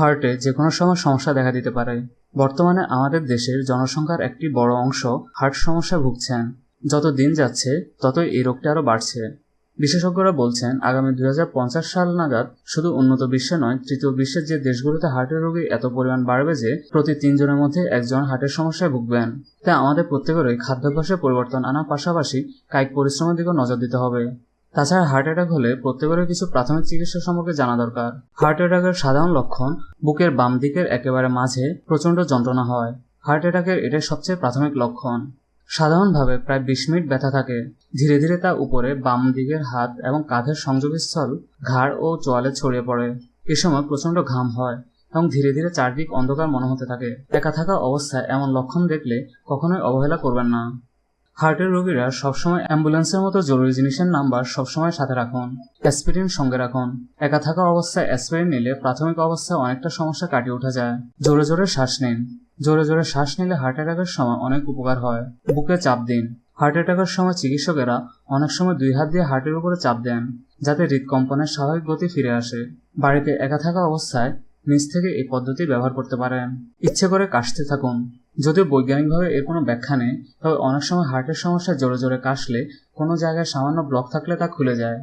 হার্টে যে কোনো সময় সমস্যা দেখা দিতে পারে। বর্তমানে আমাদের দেশের জনসংখ্যার একটি বড় অংশ হার্ট সমস্যায় ভুগছেন। যত দিন যাচ্ছে, ততই এই রোগটি আরও বাড়ছে। বিশেষজ্ঞরা বলছেন, আগামী দুই হাজার পঞ্চাশ সাল নাগাদ শুধু উন্নত বিশ্বে নয়, তৃতীয় বিশ্বের যে দেশগুলোতে হার্টের রোগী এত পরিমাণ বাড়বে যে, প্রতি তিনজনের মধ্যে একজন হার্টের সমস্যায় ভুগবেন। তাই আমাদের প্রত্যেকেরই খাদ্যাভ্যাসে পরিবর্তন আনার পাশাপাশি কায়িক পরিশ্রমের দিকেও নজর দিতে হবে। তাছাড়া হার্ট অ্যাটাক হলে প্রত্যেকেরই কিছু প্রাথমিক চিকিৎসা সম্পর্কে জানা দরকার। হার্ট অ্যাটাকের সাধারণ লক্ষণ বুকের বাম দিকের একেবারে মাঝে প্রচণ্ড যন্ত্রণা হয়। হার্ট অ্যাটাকের এটাই সবচেয়ে প্রাথমিক লক্ষণ। সাধারণভাবে প্রায় বিশ মিনিট ব্যথা থাকে। ধীরে ধীরে তা উপরে বাম দিকের হাত এবং কাঁধের সংযোগস্থল ঘাড় ও চোয়ালে ছড়িয়ে পড়ে। এ সময় প্রচণ্ড ঘাম হয় এবং ধীরে ধীরে চারদিক অন্ধকার মনে হতে থাকে। একা থাকা অবস্থায় এমন লক্ষণ দেখলে কখনোই অবহেলা করবেন না। হার্টের রোগীরা সবসময় অ্যাম্বুলেন্সের মতো জরুরি জিনিসের নাম্বার সবসময় সাথে রাখুন। অ্যাসপিরিন সঙ্গে রাখুন। একা থাকা অবস্থায় অ্যাসপিরিন নিলে প্রাথমিক অবস্থায় অনেকটা সমস্যা কাটিয়ে ওঠা যায়। জোরে জোরে শ্বাস নিন। জোরে জোরে শ্বাস নিলে হার্ট অ্যাটাকের সময় অনেক উপকার হয়। বুকে চাপ দিন। হার্ট অ্যাটাকের সময় চিকিৎসকেরা অনেক সময় দুই হাত দিয়ে হার্টের উপরে চাপ দেন, যাতে হৃদকম্পনের স্বাভাবিক গতি ফিরে আসে। বাড়িতে একা থাকা অবস্থায় নিজ থেকে এই পদ্ধতি ব্যবহার করতে পারেন। ইচ্ছে করে কাশতে থাকুন। যদিও বৈজ্ঞানিকভাবে এর কোনো ব্যাখ্যা নেই, তবে অনেক সময় হার্টের সমস্যা জোরে জোরে কাশলে কোনো জায়গায় সামান্য ব্লক থাকলে তা খুলে যায়।